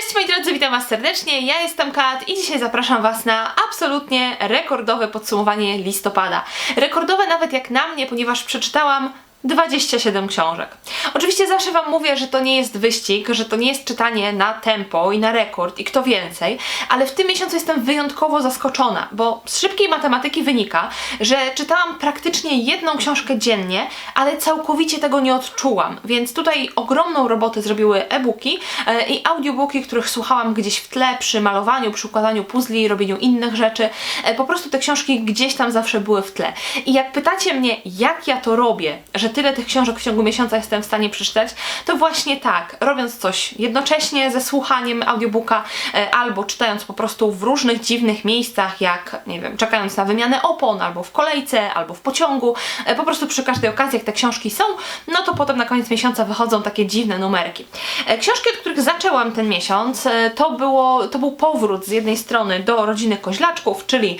Cześć moi drodzy, witam Was serdecznie, ja jestem Kat i dzisiaj zapraszam Was na absolutnie rekordowe podsumowanie listopada. Rekordowe nawet jak na mnie, ponieważ przeczytałam 27 książek. Oczywiście zawsze Wam mówię, że to nie jest wyścig, że to nie jest czytanie na tempo i na rekord i kto więcej, ale w tym miesiącu jestem wyjątkowo zaskoczona, bo z szybkiej matematyki wynika, że czytałam praktycznie jedną książkę dziennie, ale całkowicie tego nie odczułam, więc tutaj ogromną robotę zrobiły e-booki e, i audiobooki, których słuchałam gdzieś w tle przy malowaniu, przy układaniu puzli, robieniu innych rzeczy. E, Po prostu te książki gdzieś tam zawsze były w tle. I jak pytacie mnie, jak ja to robię, że tyle tych książek w ciągu miesiąca jestem w stanie przeczytać, to właśnie tak, robiąc coś jednocześnie ze słuchaniem audiobooka e, albo czytając po prostu w różnych dziwnych miejscach, jak, nie wiem, czekając na wymianę opon, albo w kolejce, albo w pociągu, e, po prostu przy każdej okazji, jak te książki są, no to potem na koniec miesiąca wychodzą takie dziwne numerki. E, Książki, od których zaczęłam ten miesiąc, to, było, to był powrót z jednej strony do rodziny Koźlaczków, czyli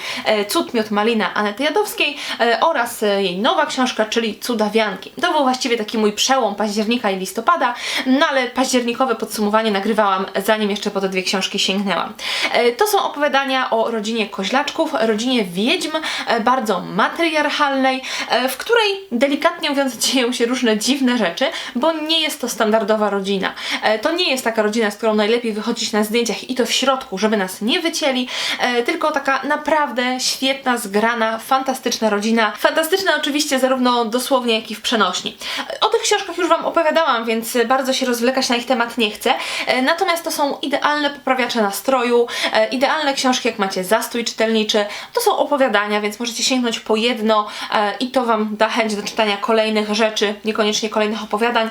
Cud, Miód, Malina Anety Jadowskiej oraz jej nowa książka, czyli To był właściwie taki mój przełom października i listopada, no ale październikowe podsumowanie nagrywałam zanim jeszcze po te dwie książki sięgnęłam. E, To są opowiadania o rodzinie Koźlaczków, rodzinie wiedźm, e, bardzo matriarchalnej, e, w której delikatnie mówiąc dzieją się różne dziwne rzeczy, bo nie jest to standardowa rodzina. To nie jest taka rodzina, z którą najlepiej wychodzić na zdjęciach i to w środku, żeby nas nie wycięli, tylko taka naprawdę świetna, zgrana, fantastyczna rodzina. Fantastyczna oczywiście zarówno dosłownie, jak i w przenośni. O tych książkach już Wam opowiadałam, więc bardzo się rozwlekać na ich temat nie chcę. E, Natomiast to są idealne poprawiacze nastroju, e, idealne książki, jak macie zastój czytelniczy. To są opowiadania, więc możecie sięgnąć po jedno e, i to Wam da chęć do czytania kolejnych rzeczy, niekoniecznie kolejnych opowiadań.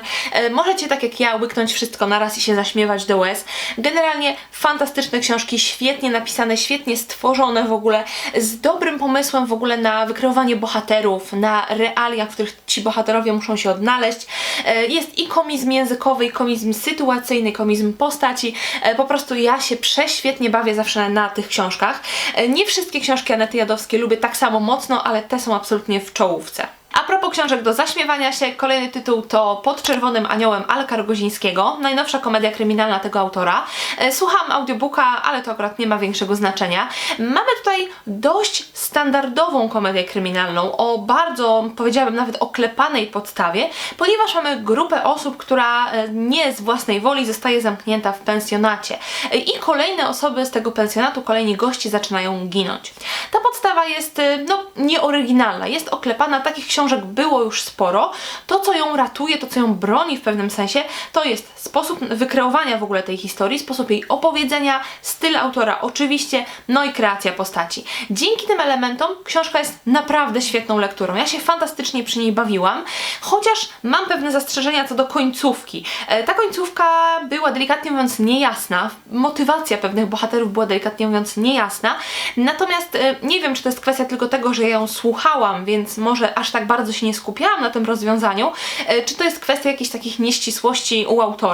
Możecie, tak jak ja, łyknąć wszystko naraz i się zaśmiewać do łez. Generalnie fantastyczne książki, świetnie napisane, świetnie stworzone w ogóle, z dobrym pomysłem w ogóle na wykreowanie bohaterów, na realia, w których ci bohaterowie muszą się odnaleźć. E, Jest i komizm językowy, i komizm sytuacyjny, komizm postaci. E, Po prostu ja się prześwietnie bawię zawsze na tych książkach. E, Nie wszystkie książki Anety Jadowskiej lubię tak samo mocno, ale te są absolutnie w czołówce. A propos książek do zaśmiewania się, kolejny tytuł to Pod Czerwonym Aniołem Alka Rogozińskiego, najnowsza komedia kryminalna tego autora. E, Słucham audiobooka, ale to akurat nie ma większego znaczenia. Mamy tutaj dość standardową komedię kryminalną, o bardzo, powiedziałabym nawet oklepanej podstawie, ponieważ mamy grupę osób, która e, nie z własnej woli zostaje zamknięta w pensjonacie. E, I kolejne osoby z tego pensjonatu, kolejni goście zaczynają ginąć. Ta podstawa jest, no, nieoryginalna, jest oklepana, takich książek było już sporo. To, co ją ratuje, to, co ją broni w pewnym sensie, to jest sposób wykreowania w ogóle tej historii, sposób jej opowiedzenia, styl autora oczywiście, no i kreacja postaci. Dzięki tym elementom książka jest naprawdę świetną lekturą. Ja się fantastycznie przy niej bawiłam, chociaż mam pewne zastrzeżenia co do końcówki. E, Ta końcówka była delikatnie mówiąc niejasna, motywacja pewnych bohaterów była delikatnie mówiąc niejasna, natomiast e, nie wiem, czy to jest kwestia tylko tego, że ja ją słuchałam, więc może aż tak bardzo się nie skupiałam na tym rozwiązaniu, e, czy to jest kwestia jakichś takich nieścisłości u autora.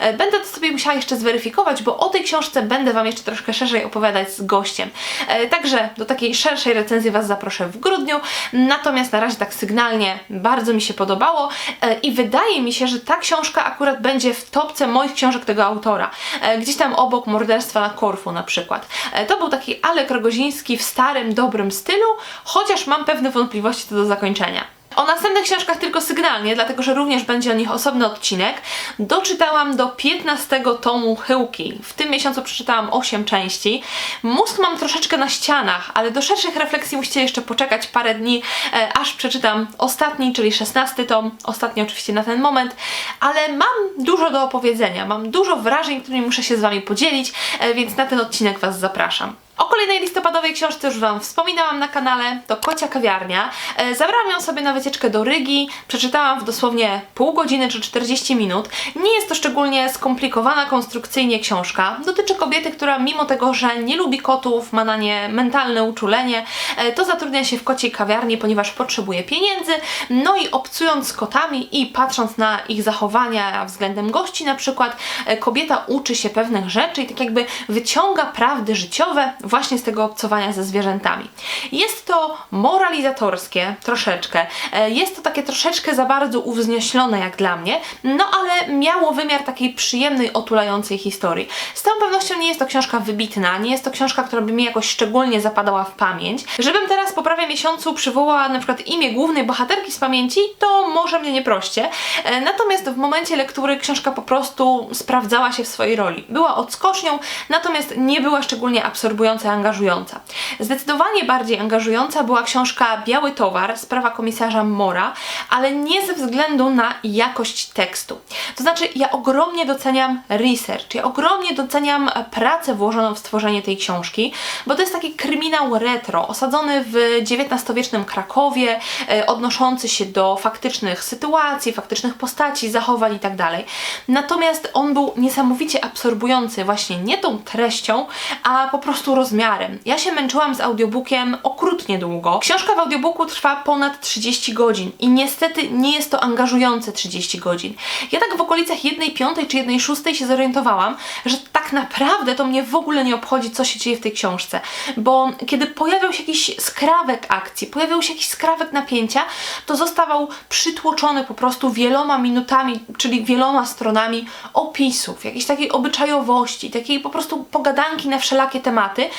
E, Będę to sobie musiała jeszcze zweryfikować, bo o tej książce będę Wam jeszcze troszkę szerzej opowiadać z gościem. E, Także do takiej szerszej recenzji Was zaproszę w grudniu, natomiast na razie tak sygnalnie bardzo mi się podobało e, i wydaje mi się, że ta książka akurat będzie w topce moich książek tego autora. Gdzieś tam obok Morderstwa na Korfu na przykład. To był taki Alek Rogoziński w starym, dobrym stylu, chociaż mam pewne wątpliwości co do zakończenia. O następnych książkach tylko sygnalnie, dlatego że również będzie o nich osobny odcinek. Doczytałam do 15 tomu Chyłki. W tym miesiącu przeczytałam 8 części. Mózg mam troszeczkę na ścianach, ale do szerszych refleksji musicie jeszcze poczekać parę dni, e, aż przeczytam ostatni, czyli 16 tom. Ostatni oczywiście na ten moment, ale mam dużo do opowiedzenia. Mam dużo wrażeń, którymi muszę się z Wami podzielić, e, więc na ten odcinek Was zapraszam. O kolejnej listopadowej książce już Wam wspominałam na kanale, to Kocia Kawiarnia. E, Zabrałam ją sobie na wycieczkę do Rygi, przeczytałam w dosłownie pół godziny czy 40 minut. Nie jest to szczególnie skomplikowana konstrukcyjnie książka. Dotyczy kobiety, która mimo tego, że nie lubi kotów, ma na nie mentalne uczulenie, e, to zatrudnia się w kociej kawiarni, ponieważ potrzebuje pieniędzy. No i obcując z kotami i patrząc na ich zachowania względem gości na przykład, e, kobieta uczy się pewnych rzeczy i tak jakby wyciąga prawdy życiowe właśnie z tego obcowania ze zwierzętami. Jest to moralizatorskie troszeczkę, e, jest to takie troszeczkę za bardzo uwznioślone jak dla mnie, no ale miało wymiar takiej przyjemnej, otulającej historii. Z całą pewnością nie jest to książka wybitna, nie jest to książka, która by mi jakoś szczególnie zapadała w pamięć. Żebym teraz po prawie miesiącu przywołała na przykład imię głównej bohaterki z pamięci, to może mnie nie proście. E, Natomiast w momencie lektury książka po prostu sprawdzała się w swojej roli. Była odskocznią, natomiast nie była szczególnie absorbująca angażująca. Zdecydowanie bardziej angażująca była książka Biały Towar, sprawa komisarza Mora, ale nie ze względu na jakość tekstu. To znaczy, ja ogromnie doceniam research, ja ogromnie doceniam pracę włożoną w stworzenie tej książki, bo to jest taki kryminał retro, osadzony w XIX-wiecznym Krakowie, e, odnoszący się do faktycznych sytuacji, faktycznych postaci, zachowań itd. Natomiast on był niesamowicie absorbujący właśnie nie tą treścią, a po prostu rozmiarem. Ja się męczyłam z audiobookiem okrutnie długo. Książka w audiobooku trwa ponad 30 godzin i niestety nie jest to angażujące 30 godzin. Ja tak w okolicach jednej piątej czy jednej szóstej się zorientowałam, że tak naprawdę to mnie w ogóle nie obchodzi, co się dzieje w tej książce, bo kiedy pojawiał się jakiś skrawek akcji, pojawiał się jakiś skrawek napięcia, to zostawał przytłoczony po prostu wieloma minutami, czyli wieloma stronami opisów, jakiejś takiej obyczajowości, takiej po prostu pogadanki na wszelakie tematy,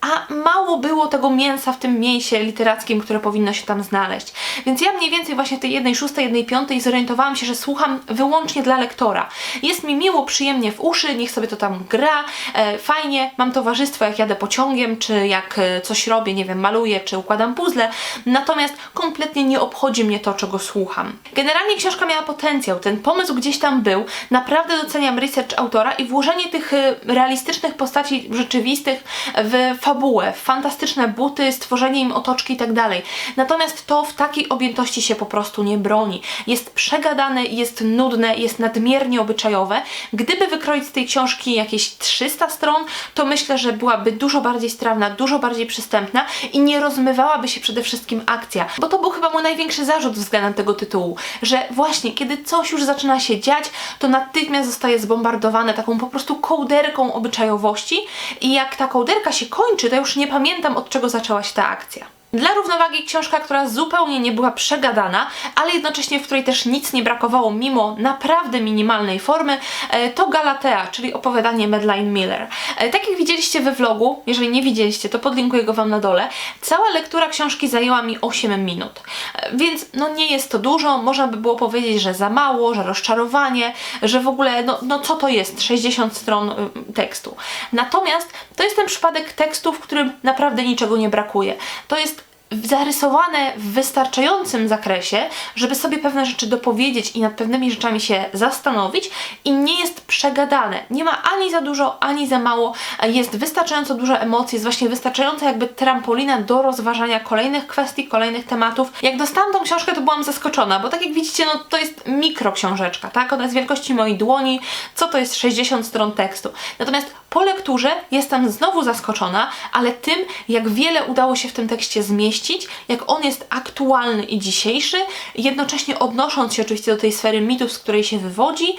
a mało było tego mięsa w tym mięsie literackim, które powinno się tam znaleźć. Więc ja mniej więcej właśnie tej jednej szóstej, jednej piątej zorientowałam się, że słucham wyłącznie dla lektora. Jest mi miło, przyjemnie w uszy, niech sobie to tam gra, e, fajnie, mam towarzystwo jak jadę pociągiem, czy jak e, coś robię, nie wiem, maluję, czy układam puzzle, natomiast kompletnie nie obchodzi mnie to, czego słucham. Generalnie książka miała potencjał, ten pomysł gdzieś tam był, naprawdę doceniam research autora i włożenie tych e, realistycznych postaci rzeczywistych w fabułę, w fantastyczne buty, stworzenie im otoczki i tak dalej. Natomiast to w objętości się po prostu nie broni. Jest przegadane, jest nudne, jest nadmiernie obyczajowe. Gdyby wykroić z tej książki jakieś 300 stron, to myślę, że byłaby dużo bardziej strawna, dużo bardziej przystępna i nie rozmywałaby się przede wszystkim akcja. Bo to był chyba mój największy zarzut względem tego tytułu, że właśnie kiedy coś już zaczyna się dziać, to natychmiast zostaje zbombardowane taką po prostu kołderką obyczajowości i jak ta kołderka się kończy, to już nie pamiętam od czego zaczęła się ta akcja. Dla równowagi książka, która zupełnie nie była przegadana, ale jednocześnie w której też nic nie brakowało mimo naprawdę minimalnej formy, e, to Galatea, czyli opowiadanie Madeline Miller. E, Tak jak widzieliście we vlogu, jeżeli nie widzieliście, to podlinkuję go Wam na dole, cała lektura książki zajęła mi 8 minut. E, Więc no nie jest to dużo, można by było powiedzieć, że za mało, że rozczarowanie, że w ogóle, no, no co to jest 60 stron y, tekstu. Natomiast to jest ten przypadek tekstu, w którym naprawdę niczego nie brakuje. To jest zarysowane w wystarczającym zakresie, żeby sobie pewne rzeczy dopowiedzieć i nad pewnymi rzeczami się zastanowić i nie jest przegadane. Nie ma ani za dużo, ani za mało. Jest wystarczająco dużo emocji, jest właśnie wystarczająca jakby trampolina do rozważania kolejnych kwestii, kolejnych tematów. Jak dostałam tą książkę, to byłam zaskoczona, bo tak jak widzicie, no to jest mikroksiążeczka, tak? Ona jest wielkości mojej dłoni. Co to jest 60 stron tekstu? Natomiast po lekturze jestem znowu zaskoczona, ale tym, jak wiele udało się w tym tekście zmieścić, jak on jest aktualny i dzisiejszy, jednocześnie odnosząc się oczywiście do tej sfery mitów, z której się wywodzi.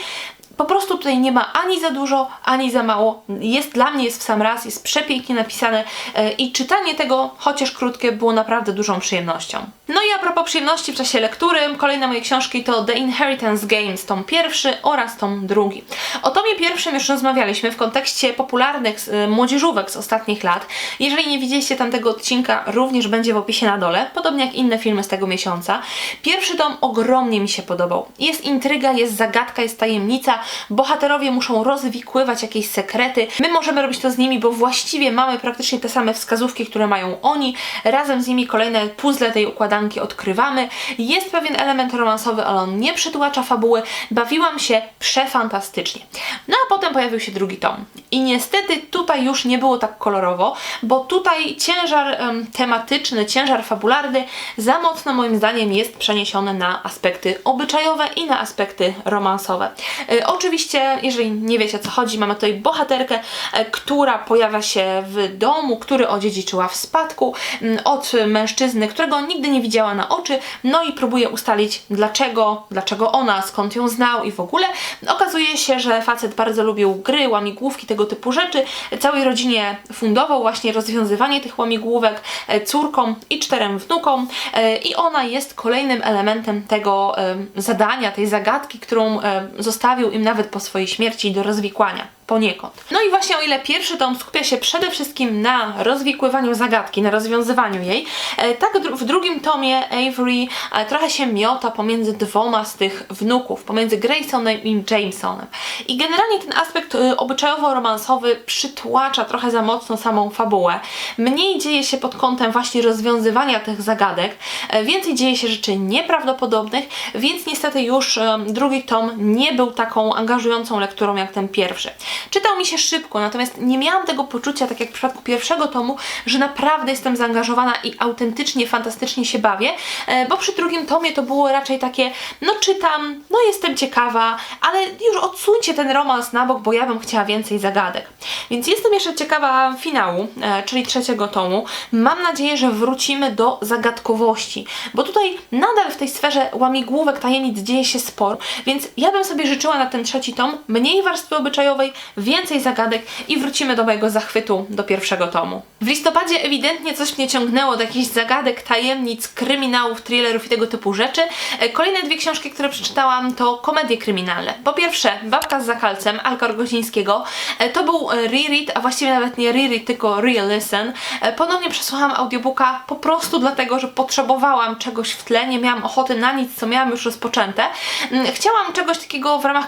Po prostu tutaj nie ma ani za dużo, ani za mało. Jest dla mnie jest w sam raz, jest przepięknie napisane e, i czytanie tego, chociaż krótkie, było naprawdę dużą przyjemnością. No i a propos przyjemności w czasie lektury, kolejne moje książki to The Inheritance Games, tom pierwszy oraz tom drugi. O tomie pierwszym już rozmawialiśmy w kontekście popularnych y, młodzieżówek z ostatnich lat. Jeżeli nie widzieliście tamtego odcinka, również będzie w opisie na dole, podobnie jak inne filmy z tego miesiąca. Pierwszy tom ogromnie mi się podobał. Jest intryga, jest zagadka, jest tajemnica, bohaterowie muszą rozwikływać jakieś sekrety. My możemy robić to z nimi, bo właściwie mamy praktycznie te same wskazówki, które mają oni. Razem z nimi kolejne puzzle tej układanki odkrywamy. Jest pewien element romansowy, ale on nie przytłacza fabuły. Bawiłam się przefantastycznie. No a potem pojawił się drugi tom. I niestety tutaj już nie było tak kolorowo, bo tutaj ciężar em, tematyczny, ciężar fabularny za mocno moim zdaniem jest przeniesiony na aspekty obyczajowe i na aspekty romansowe. E, oczywiście, jeżeli nie wiecie o co chodzi, mamy tutaj bohaterkę, e, która pojawia się w domu, który odziedziczyła w spadku m, od mężczyzny, którego nigdy nie widziała widziała na oczy, no i próbuje ustalić dlaczego, dlaczego ona, skąd ją znał i w ogóle. Okazuje się, że facet bardzo lubił gry, łamigłówki, tego typu rzeczy. Całej rodzinie fundował właśnie rozwiązywanie tych łamigłówek e, córkom i czterem wnukom e, i ona jest kolejnym elementem tego e, zadania, tej zagadki, którą zostawił im nawet po swojej śmierci do rozwikłania poniekąd. No i właśnie o ile pierwszy tom skupia się przede wszystkim na rozwikływaniu zagadki, na rozwiązywaniu jej, e, tak w drugim tomie Avery e, trochę się miota pomiędzy dwoma z tych wnuków, pomiędzy Graysonem i Jamesonem. I generalnie ten aspekt e, obyczajowo-romansowy przytłacza trochę za mocno samą fabułę. Mniej dzieje się pod kątem właśnie rozwiązywania tych zagadek, e, więcej dzieje się rzeczy nieprawdopodobnych, więc niestety już drugi tom nie był taką angażującą lekturą jak ten pierwszy. Czytał mi się szybko, natomiast nie miałam tego poczucia, tak jak w przypadku pierwszego tomu, że naprawdę jestem zaangażowana i autentycznie, fantastycznie się bawię, e, bo przy drugim tomie to było raczej takie, no czytam, no jestem ciekawa, ale już odsuńcie ten romans na bok, bo ja bym chciała więcej zagadek. Więc jestem jeszcze ciekawa finału, e, czyli trzeciego tomu. Mam nadzieję, że wrócimy do zagadkowości, bo tutaj nadal w tej sferze łamigłówek, tajemnic dzieje się sporo, więc ja bym sobie życzyła na ten trzeci tom mniej warstwy obyczajowej, więcej zagadek i wrócimy do mojego zachwytu do pierwszego tomu. W listopadzie ewidentnie coś mnie ciągnęło do jakichś zagadek, tajemnic, kryminałów, thrillerów i tego typu rzeczy. E, Kolejne dwie książki, które przeczytałam to komedie kryminalne. Po pierwsze, Babka z zakalcem Alka Rogosińskiego. E, To był e, reread, a właściwie nawet nie reread, tylko re-listen. Ponownie przesłuchałam audiobooka po prostu dlatego, że potrzebowałam czegoś w tle, nie miałam ochoty na nic, co miałam już rozpoczęte. Mm, Chciałam czegoś takiego w ramach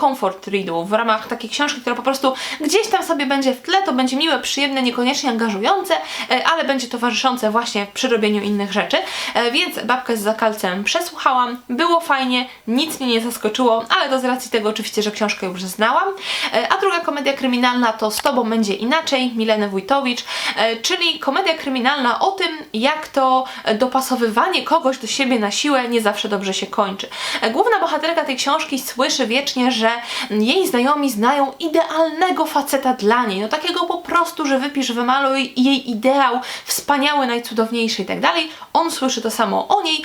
comfort readu, w ramach takiej książki, która po prostu gdzieś tam sobie będzie w tle, to będzie miłe, przyjemne, niekoniecznie angażujące, e, ale będzie towarzyszące właśnie przy robieniu innych rzeczy. E, Więc Babkę z zakalcem przesłuchałam, było fajnie, nic mnie nie zaskoczyło, ale to z racji tego oczywiście, że książkę już znałam. E, A druga komedia kryminalna to Z Tobą będzie inaczej, Mileny Wójtowicz, czyli komedia kryminalna o tym, jak to dopasowywanie kogoś do siebie na siłę nie zawsze dobrze się kończy. Główna bohaterka tej książki słyszy wiecznie, że jej znajomi znają idealnego faceta dla niej, no takiego po prostu, że wypisz, wymaluj jej ideał, wspaniały, najcudowniejszy i tak dalej. On słyszy to samo o niej,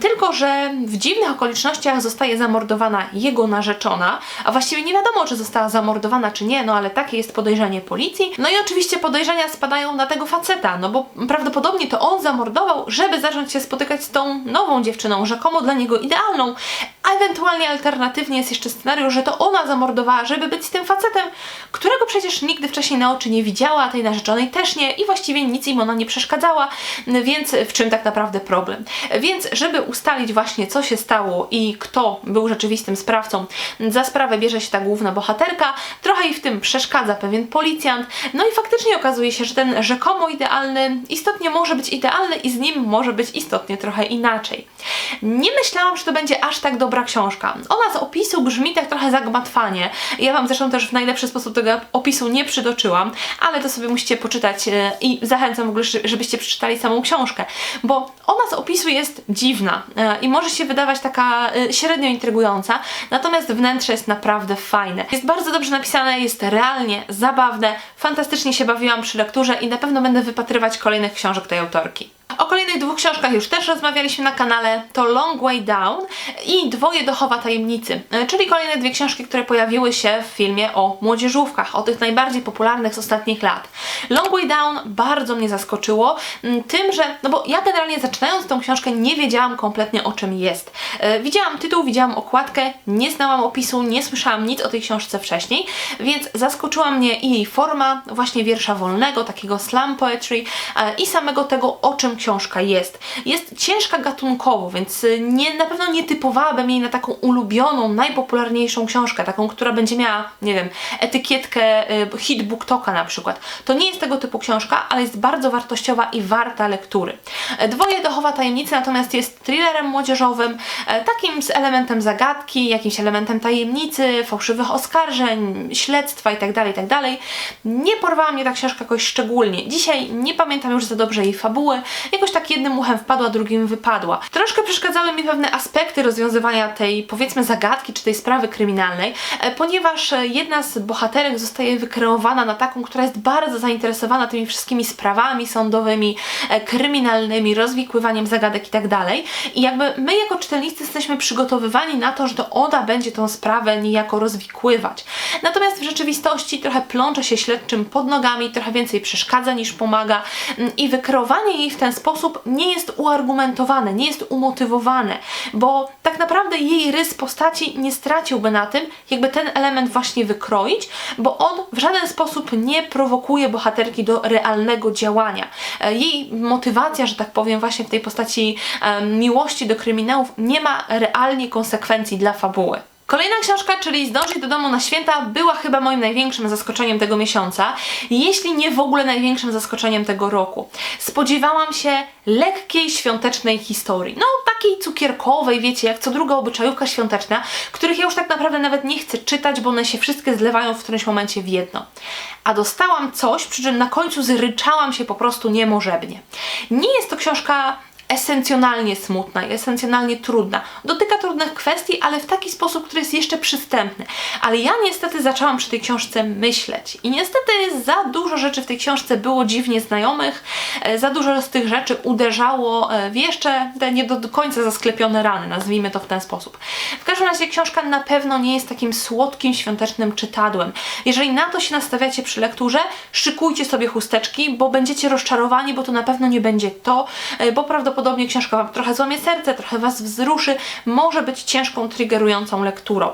tylko że w dziwnych okolicznościach zostaje zamordowana jego narzeczona, a właściwie nie wiadomo, czy została zamordowana, czy nie, no ale takie jest podejrzenie policji. No i oczywiście podejrzenia spadają na tego faceta, no bo prawdopodobnie to on zamordował, żeby zacząć się spotykać z tą nową dziewczyną, rzekomo dla niego idealną, a ewentualnie alternatywnie jest jeszcze scenariusz, że to ona zamordowała, żeby być tym facetem, którego przecież nigdy wcześniej na oczy nie widziała, a tej narzeczonej też nie i właściwie nic im ona nie przeszkadzała, więc w czym tak naprawdę problem? Więc żeby ustalić właśnie co się stało i kto był rzeczywistym sprawcą, za sprawę bierze się ta główna bohaterka, trochę jej w tym przeszkadza pewien policjant, no i faktycznie okazuje się, że ten rzekomo idealny istotnie może być idealny i z nim może być istotnie trochę inaczej. Nie myślałam, że to będzie aż tak dobra książka. Ona z opisu brzmi tak trochę zagmatwanie. Ja Wam zresztą też w najlepszy sposób tego opisu nie przytoczyłam, ale to sobie musicie poczytać e, i zachęcam w ogóle, żebyście przeczytali samą książkę, bo ona z opisu jest dziwna e, i może się wydawać taka e, średnio intrygująca, natomiast wnętrze jest naprawdę fajne. Jest bardzo dobrze napisane, jest realnie zabawne, fantastycznie się bawiłam przy lekturze i na pewno będę wypatrywać kolejnych książek tej autorki. O kolejnych dwóch książkach już też rozmawialiśmy na kanale. To Long Way Down i Dwoje Dochowa Tajemnicy, e, czyli kolejne dwie książki, które pojawiły się w filmie o młodzieżówkach, o tych najbardziej popularnych z ostatnich lat. Long Way Down bardzo mnie zaskoczyło tym, że, no bo ja generalnie zaczynając tą książkę nie wiedziałam kompletnie o czym jest. E, Widziałam tytuł, widziałam okładkę, nie znałam opisu, nie słyszałam nic o tej książce wcześniej, więc zaskoczyła mnie i jej forma, właśnie wiersza wolnego, takiego slam poetry e, i samego tego, o czym książka jest. Jest ciężka gatunkowo, więc y, nie, na pewno nie typowałabym jej na taką ulubioną, najpopularniejszą książkę, taką, która będzie miała, nie wiem, etykietkę y, hit booktoka na przykład. To nie jest tego typu książka, ale jest bardzo wartościowa i warta lektury. E, Dwoje dochowa tajemnicy natomiast jest thrillerem młodzieżowym, e, takim z elementem zagadki, jakimś elementem tajemnicy, fałszywych oskarżeń, śledztwa itd., itd. Nie porwała mnie ta książka jakoś szczególnie. Dzisiaj nie pamiętam już za dobrze jej fabuły, jakoś tak jednym uchem wpadła, drugim wypadła. Troszkę przeszkadzały mi pewne aspekty rozwiązywania tej, powiedzmy, zagadki czy tej sprawy kryminalnej, e, ponieważ e, jedna z bohaterek zostaje wykreowana na taką, która jest bardzo zainteresowana tymi wszystkimi sprawami sądowymi, e, kryminalnymi, rozwikływaniem zagadek tak dalej. I jakby my jako czytelnicy jesteśmy przygotowywani na to, że to ona będzie tą sprawę niejako rozwikływać. Natomiast w rzeczywistości trochę plącze się śledczym pod nogami, trochę więcej przeszkadza niż pomaga mm, i wykreowanie jej w ten sposób nie jest uargumentowane, nie jest umotywowane, bo tak naprawdę jej rys postaci nie straciłby na tym, jakby ten element właśnie wykroić, bo on w żaden sposób nie prowokuje bohaterki do realnego działania. E, Jej motywacja, że tak powiem, właśnie w tej postaci miłości do kryminałów nie ma realnie konsekwencji dla fabuły. Kolejna książka, czyli Zdążyć do domu na święta, była chyba moim największym zaskoczeniem tego miesiąca, jeśli nie w ogóle największym zaskoczeniem tego roku. Spodziewałam się lekkiej świątecznej historii. No, takiej cukierkowej, wiecie, jak co druga obyczajówka świąteczna, których ja już tak naprawdę nawet nie chcę czytać, bo one się wszystkie zlewają w którymś momencie w jedno. A dostałam coś, przy czym na końcu zryczałam się po prostu niemożebnie. Nie jest to książka esencjonalnie smutna i esencjonalnie trudna. Dotyka trudnych kwestii, ale w taki sposób, który jest jeszcze przystępny. Ale ja niestety zaczęłam przy tej książce myśleć. I niestety za dużo rzeczy w tej książce było dziwnie znajomych, e, za dużo z tych rzeczy uderzało e, w jeszcze te nie do końca zasklepione rany, nazwijmy to w ten sposób. W każdym razie książka na pewno nie jest takim słodkim, świątecznym czytadłem. Jeżeli na to się nastawiacie przy lekturze, szykujcie sobie chusteczki, bo będziecie rozczarowani, bo to na pewno nie będzie to, e, bo prawdopodobnie książka Wam trochę złamie serce, trochę Was wzruszy, może być ciężką, triggerującą lekturą.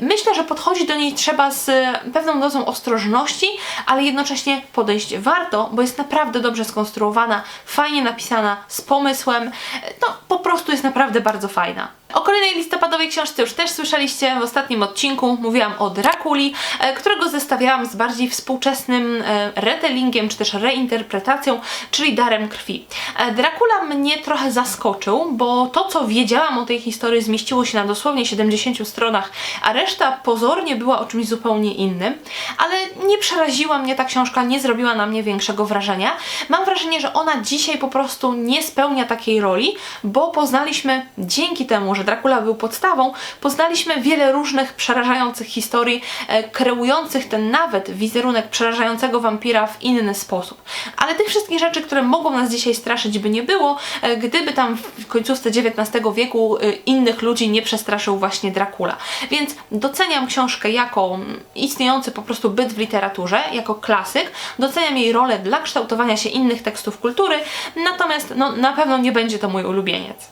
Myślę, że podchodzić do niej trzeba z pewną dozą ostrożności, ale jednocześnie podejść warto, bo jest naprawdę dobrze skonstruowana, fajnie napisana, z pomysłem, no po prostu jest naprawdę bardzo fajna. O kolejnej listopadowej książce już też słyszeliście w ostatnim odcinku. Mówiłam o Drakuli, e, którego zestawiałam z bardziej współczesnym e, retellingiem, czy też reinterpretacją, czyli Darem Krwi. E, Dracula mnie trochę zaskoczył, bo to, co wiedziałam o tej historii, zmieściło się na dosłownie 70 stronach, a reszta pozornie była o czymś zupełnie innym. Ale nie przeraziła mnie ta książka, nie zrobiła na mnie większego wrażenia. Mam wrażenie, że ona dzisiaj po prostu nie spełnia takiej roli, bo poznaliśmy dzięki temu, że Dracula był podstawą, poznaliśmy wiele różnych przerażających historii, e, kreujących ten nawet wizerunek przerażającego wampira w inny sposób. Ale tych wszystkich rzeczy, które mogą nas dzisiaj straszyć, by nie było, e, gdyby tam w końcówce XIX wieku e, innych ludzi nie przestraszył właśnie Dracula. Więc doceniam książkę jako mm, istniejący po prostu byt w literaturze, jako klasyk, doceniam jej rolę dla kształtowania się innych tekstów kultury, natomiast no, na pewno nie będzie to mój ulubieniec.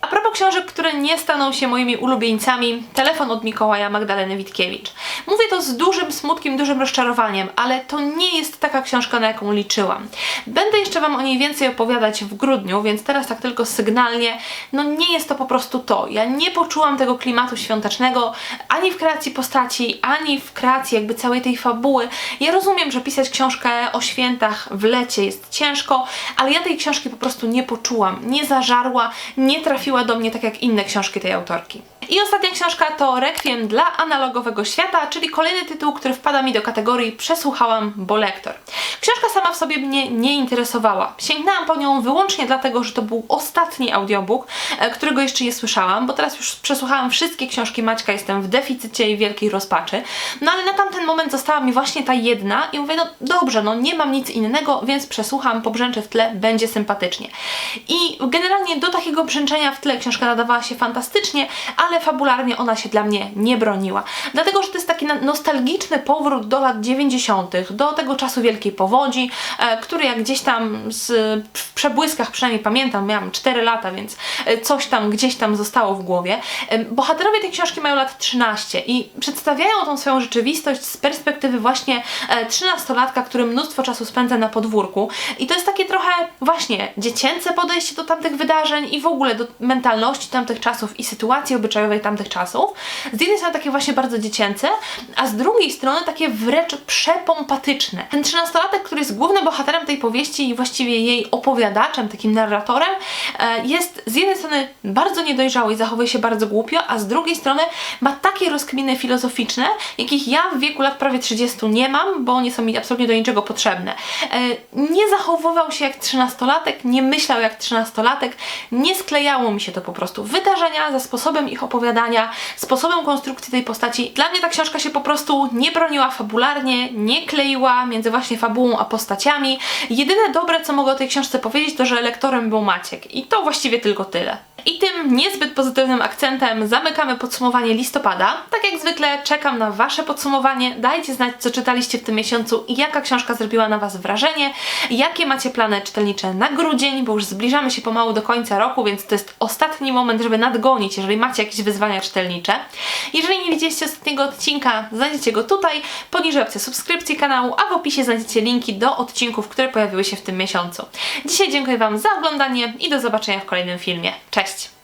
A propos książek, które nie staną się moimi ulubieńcami, telefon od Mikołaja Magdaleny Witkiewicz. Mówię to z dużym smutkiem, dużym rozczarowaniem, ale to nie jest taka książka, na jaką liczyłam. Będę jeszcze Wam o niej więcej opowiadać w grudniu, więc teraz tak tylko sygnalnie, no nie jest to po prostu to. Ja nie poczułam tego klimatu świątecznego ani w kreacji postaci, ani w kreacji jakby całej tej fabuły. Ja rozumiem, że pisać książkę o świętach w lecie jest ciężko, ale ja tej książki po prostu nie poczułam, nie zażarła, nie trafiła do mnie tak jak inne książki tej autorki. I ostatnia książka to Requiem dla analogowego świata, czyli kolejny tytuł, który wpada mi do kategorii przesłuchałam, bo lektor. Książka sama w sobie mnie nie interesowała. Sięgnęłam po nią wyłącznie dlatego, że to był ostatni audiobook, e, którego jeszcze nie słyszałam, bo teraz już przesłuchałam wszystkie książki Maćka, jestem w deficycie i wielkiej rozpaczy. No ale na tamten moment została mi właśnie ta jedna i mówię, no dobrze, no nie mam nic innego, więc przesłucham, pobrzęczę w tle, będzie sympatycznie. I generalnie do takiego brzęczenia w tle książka nadawała się fantastycznie, ale fabularnie ona się dla mnie nie broniła. Dlatego, że to jest taki nostalgiczny powrót do lat 90., do tego czasu Wielkiej Powodzi, e, który jak gdzieś tam z, w przebłyskach przynajmniej pamiętam, miałam 4 lata, więc e, coś tam gdzieś tam zostało w głowie. E, bohaterowie tej książki mają lat 13 i przedstawiają tą swoją rzeczywistość z perspektywy właśnie e, 13-latka, który mnóstwo czasu spędza na podwórku. I to jest takie trochę właśnie dziecięce podejście do tamtych wydarzeń i w ogóle do mentalności tamtych czasów i sytuacji obyczajowej tamtych czasów. Z jednej strony takie właśnie bardzo dziecięce, a z drugiej strony takie wręcz przepompatyczne. Ten 13-latek nastolatek, który jest głównym bohaterem tej powieści i właściwie jej opowiadaczem, takim narratorem, e, jest z jednej strony bardzo niedojrzały i zachowuje się bardzo głupio, a z drugiej strony ma takie rozkminy filozoficzne, jakich ja w wieku lat prawie 30 nie mam, bo nie są mi absolutnie do niczego potrzebne. E, Nie zachowywał się jak trzynastolatek, nie myślał jak trzynastolatek, nie sklejało mi się to po prostu. Wydarzenia ze sposobem ich opowiadania, sposobem konstrukcji tej postaci. Dla mnie ta książka się po prostu nie broniła fabularnie, nie kleiła między właśnie fabułą a postaciami. Jedyne dobre, co mogę o tej książce powiedzieć, to że lektorem był Maciek. I to właściwie tylko tyle. I tym niezbyt pozytywnym akcentem zamykamy podsumowanie listopada. Tak jak zwykle czekam na Wasze podsumowanie. Dajcie znać, co czytaliście w tym miesiącu i jaka książka zrobiła na Was wrażenie. Jakie macie plany czytelnicze na grudzień, bo już zbliżamy się pomału do końca roku, więc to jest ostatni moment, żeby nadgonić, jeżeli macie jakieś wyzwania czytelnicze. Jeżeli nie widzieliście ostatniego odcinka, znajdziecie go tutaj, poniżej opcja subskrypcji kanału, a w opisie znajdziecie linki do odcinków, które pojawiły się w tym miesiącu. Dzisiaj dziękuję Wam za oglądanie i do zobaczenia w kolejnym filmie. Cześć!